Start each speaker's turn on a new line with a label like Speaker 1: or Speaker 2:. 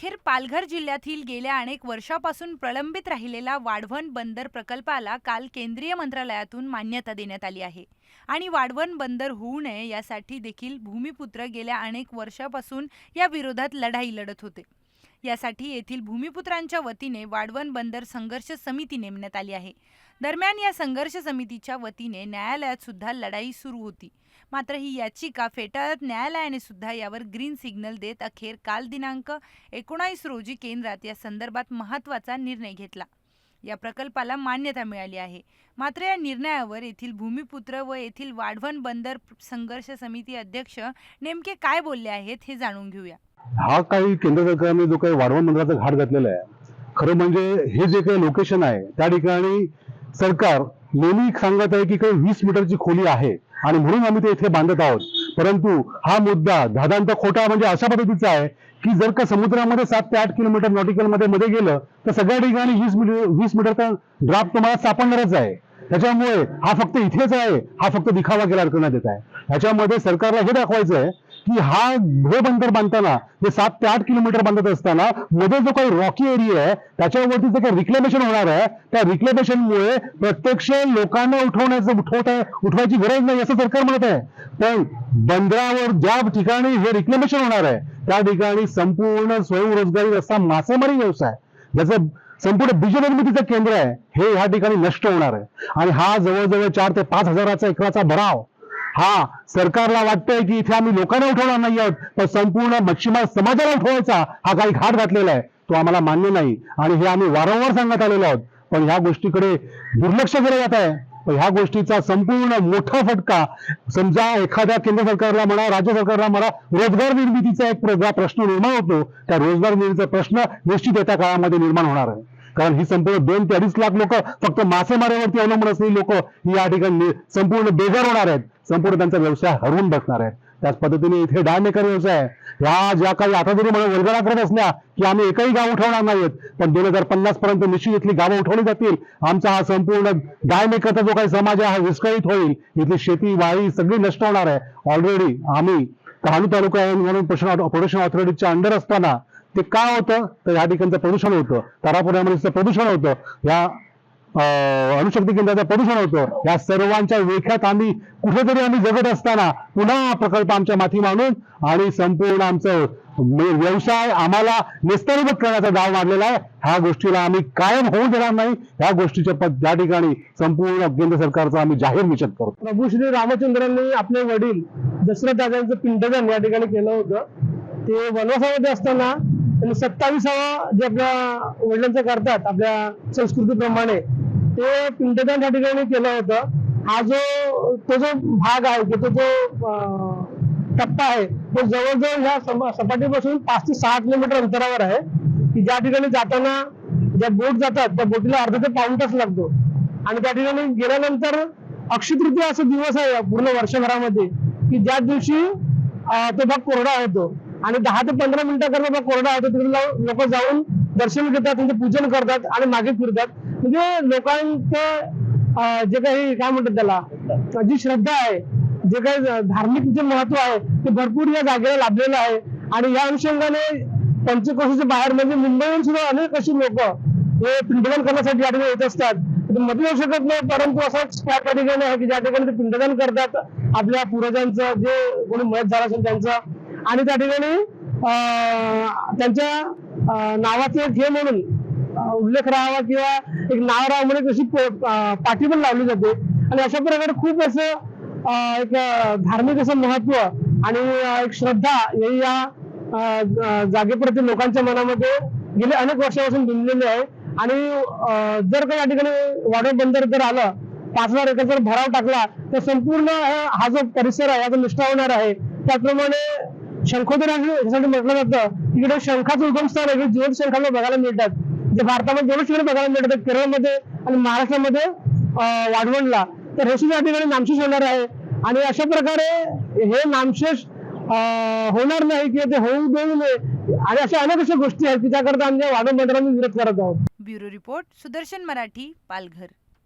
Speaker 1: अखेर पालघर जिल्ह्यातील गेल्या अनेक वर्षापासून प्रलंबित राहिलेला वाढवण बंदर प्रकल्पाला काल केंद्रीय मंत्रालयातून मान्यता देण्यात आली आहे. आणि वाढवण बंदर होऊ नये यासाठी देखील भूमिपुत्र गेल्या अनेक वर्षापासून या विरोधात लढाई लढत होते. यासाठी येथील भूमिपुत्रांच्या वतीने वाढवण बंदर संघर्ष समिती नेमण्यात आली आहे. दरम्यान या संघर्ष समितीच्या वतीने न्यायालयात सुद्धा लढाई सुरू होती. मात्र ही याचिका फेटाळत न्यायालयाने सुद्धा यावर ग्रीन सिग्नल देत अखेर काल दिनांक एकोणावीस रोजी केंद्रात या संदर्भात महत्त्वाचा निर्णय घेतला. या प्रकल्पाला मान्यता मिळाली आहे. मात्र या निर्णयावर येथील भूमिपुत्र व येथील वाढवण बंदर संघर्ष समिती अध्यक्ष नेमके काय बोलले आहेत हे जाणून घेऊया.
Speaker 2: हा काही केंद्र सरकारने जो काही वाढवण मंदिराचा घाट घातलेला आहे खरं म्हणजे हे जे काही लोकेशन आहे त्या ठिकाणी सरकार नेहमी सांगत आहे की काही वीस मीटरची खोली आहे आणि म्हणून आम्ही ते इथे बांधत आहोत. परंतु हा मुद्दा धादांत खोटा म्हणजे अशा पद्धतीचा आहे की जर का समुद्रामध्ये सात ते आठ किलोमीटर नॉटिकलमध्ये मध्ये गेलं तर सगळ्या ठिकाणी वीस मीटर वीस मीटरचा ड्राफ्ट तुम्हाला सापडणारच आहे. त्याच्यामुळे हा फक्त इथेच आहे हा फक्त दिखावा केला करण्यात येत आहे. ह्याच्यामध्ये सरकारला हे दाखवायचं आहे की हा हे बंदर बांधताना हे सात ते आठ किलोमीटर बांधत असताना मध्ये जो काही रॉकी एरिया आहे त्याच्यावरती जे काही रिक्लेमेशन होणार आहे त्या रिक्लेमेशनमुळे प्रत्यक्ष लोकांना उठवण्याचं उठवत आहे उठवायची गरज नाही असं सरकार म्हणत आहे. पण बंदरावर ज्या ठिकाणी हे रिक्लेमेशन होणार आहे त्या ठिकाणी संपूर्ण स्वयंरोजगारी असा मासेमारी व्यवसाय ज्याचं संपूर्ण बीजनिर्मितीचं केंद्र आहे हे ह्या ठिकाणी नष्ट होणार आहे. आणि हा जवळजवळ चार ते पाच हजाराचा एकराचा भराव हा सरकारला वाटतंय की इथे आम्ही लोकांना उठवणार नाही आहोत पण संपूर्ण मच्छीमार समाजाला उठवायचा हा काही घाट घातलेला आहे. तो आम्हाला मान्य नाही. आणि हे आम्ही वारंवार सांगत आलेलो आहोत. पण ह्या गोष्टीकडे दुर्लक्ष केलं जात आहे. ह्या गोष्टीचा संपूर्ण मोठा फटका समजा एखाद्या केंद्र सरकारला म्हणा राज्य सरकारला म्हणा रोजगार निर्मितीचा एक प्रश्न निर्माण होतो. त्या रोजगार निर्मितीचा प्रश्न निश्चित येत्या काळामध्ये निर्माण होणार आहे. कारण ही संपूर्ण दोन ते अडीच लाख लोक फक्त मासेमारीवरती अवलंबून असलेली लोक ही या ठिकाणी संपूर्ण बेजार होणार आहेत. संपूर्ण त्यांचा व्यवसाय हरवून बसणार आहे. त्याच पद्धतीने इथे डायमेकर व्यवसाय आहे. ह्या ज्या काही आता जरी मला वल्गना करत असल्या की आम्ही एकही गाव उठवणार नाहीत पण दोन हजार पन्नास पर्यंत निश्चित इथली गावं उठवली जातील. आमचा हा संपूर्ण डायमेकरचा जो काही समाज आहे हा विस्कळीत होईल. इथली शेती वाळी सगळी नष्ट होणार आहे. ऑलरेडी आम्ही कहाणू तालुका म्हणून प्रोडक्शन ऑथॉरिटीच्या अंडर असताना ते काय होतं? तर या ठिकाणचं प्रदूषण होतं. तारापुरामध्ये प्रदूषण होतं. या अणुशक्ती केंद्राचं प्रदूषण होतं. या सर्वांच्या वेख्यात आम्ही कुठेतरी आम्ही जगत असताना पुन्हा हा प्रकल्प आमच्या माथी मांडून आणि संपूर्ण आमचं व्यवसाय आम्हाला नेस्तरीभूत करण्याचा डाव मारलेला आहे. ह्या गोष्टीला आम्ही कायम होऊ देणार नाही. ह्या गोष्टीच्या पद- त्या ठिकाणी संपूर्ण केंद्र सरकारचा आम्ही जाहीर निषेध करतो.
Speaker 3: प्रभू श्री रामचंद्रांनी आपले वडील दशरथ दादांचं पिंडदान या ठिकाणी केलं होतं. ते वनवासामध्ये असताना सत्तावीसावा जे आपल्या वडिलांचं करतात आपल्या संस्कृतीप्रमाणे ते पिंडदान या ठिकाणी केलं होतं. हा जो तो जो भाग आहे की तो जो टप्पा आहे तो जवळजवळ ह्या सपाटीपासून पाच ते सहा किलोमीटर अंतरावर आहे. की ज्या ठिकाणी जाताना ज्या बोट जातात त्या बोटीला अर्धा ते पाऊण तास लागतो. आणि त्या ठिकाणी गेल्यानंतर अक्षय असा दिवस आहे पूर्ण वर्षभरामध्ये की ज्या दिवशी तो भाग कोरडा होतो. आणि दहा ते पंधरा मिनिटाकरता भाग कोरडा होतो तिकडे लोक जाऊन दर्शन घेतात त्यांचं पूजन करतात आणि मागे फिरतात. म्हणजे लोकांचं जे काही काय म्हणतात त्याला जी श्रद्धा आहे जे काही धार्मिक जे महत्त्व आहे ते भरपूर या जागेला लाभलेलं आहे. आणि या अनुषंगाने पंचकोशीच्या बाहेर म्हणजे मुंबईहून सुद्धा अनेक अशी लोक हे पिंडदान करण्यासाठी या ठिकाणी येत असतात. ते येऊ शकत नाही परंतु असं त्या ठिकाणी आहे की ज्या ठिकाणी ते पिंडदान करतात आपल्या पूर्वजांचं जे कोणी मत झालं असेल त्यांचं. आणि त्या ठिकाणी त्यांच्या नावाचे एक हे म्हणून उल्लेख राहावा किंवा एक नाव राहावं म्हणून तशी पाठी पण लावली जाते. आणि अशा प्रकारे खूप असं एक धार्मिक असं महत्त्व आणि एक श्रद्धा हे या जागेप्रती लोकांच्या मनामध्ये गेले अनेक वर्षापासून बिनलेले आहे. आणि जर का या ठिकाणी वाडव बंदर जर आलं पाच हजार एकर जर भराव टाकला तर संपूर्ण हा जो परिसर आहे हा जो निष्ठा होणार आहे त्याचप्रमाणे शंखोदर यासाठी म्हटलं जातं तिकडे शंखाचं उगमस्थान आहे जीवन शंखाला बघायला मिळतात. जे भारतामध्ये दोनच ठिकाणी बघायला मिळतात केरळमध्ये आणि महाराष्ट्रामध्ये वाढवणला तर हे सुद्धा या ठिकाणी नामशेष होणार आहे. आणि अशा प्रकारे हे नामशेष होणार नाही किंवा ते होऊ देऊ नये आणि अशा अनेक अशा गोष्टी आहेत की त्याकरता आमच्या वाढवण मंडळाने विरोध करत आहोत.
Speaker 1: Bureau report Sudarshan Marathi Palghar.